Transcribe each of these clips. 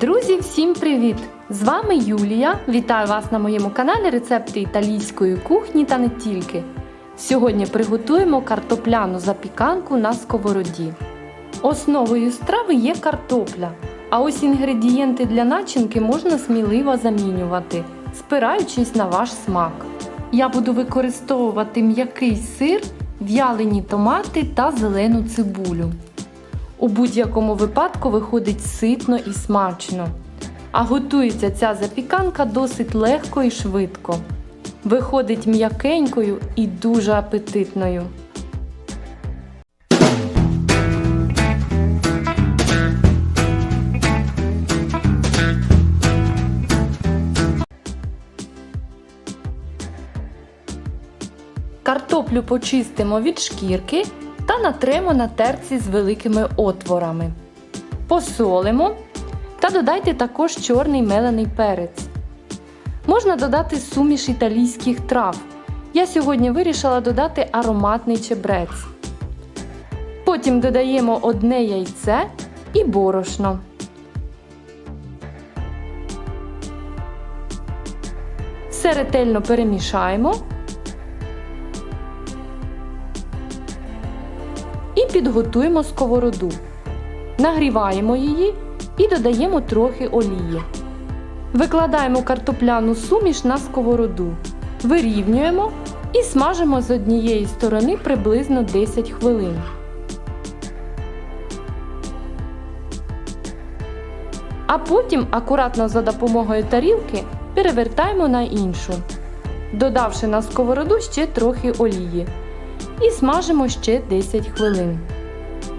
Друзі, всім привіт! З вами Юлія. Вітаю вас на моєму каналі Рецепти італійської кухні та не тільки. Сьогодні приготуємо картопляну запіканку на сковороді. Основою страви є картопля, а ось інгредієнти для начинки можна сміливо замінювати, спираючись на ваш смак. Я буду використовувати м'який сир, в'ялені томати та зелену цибулю. У будь-якому випадку виходить ситно і смачно. А готується ця запіканка досить легко і швидко. Виходить м'якенькою і дуже апетитною. Картоплю почистимо від шкірки та натремо на терці з великими отворами. Посолимо та додайте також чорний мелений перець. Можна додати суміш італійських трав. Я сьогодні вирішила додати ароматний чебрець. Потім додаємо одне яйце і борошно. Все ретельно перемішаємо. Підготуємо сковороду. Нагріваємо її і додаємо трохи олії. Викладаємо картопляну суміш на сковороду. Вирівнюємо і смажимо з однієї сторони приблизно 10 хвилин. А потім акуратно за допомогою тарілки перевертаємо на іншу, додавши на сковороду ще трохи олії і смажимо ще 10 хвилин.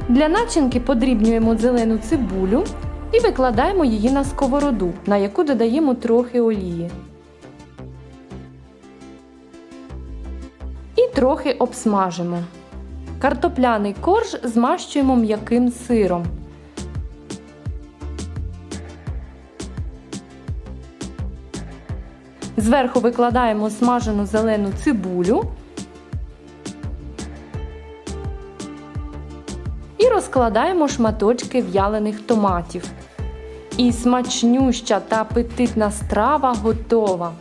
Для начинки подрібнюємо зелену цибулю і викладаємо її на сковороду, на яку додаємо трохи олії. І трохи обсмажимо. Картопляний корж змащуємо м'яким сиром. Зверху викладаємо смажену зелену цибулю. І розкладаємо шматочки в'ялених томатів. І смачнюща та апетитна страва готова.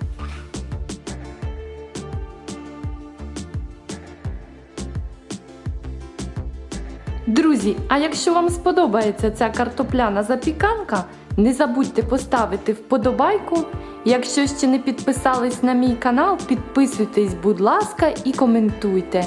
Друзі, а якщо вам сподобається ця картопляна запіканка, не забудьте поставити вподобайку. Якщо ще не підписались на мій канал, підписуйтесь, будь ласка, і коментуйте.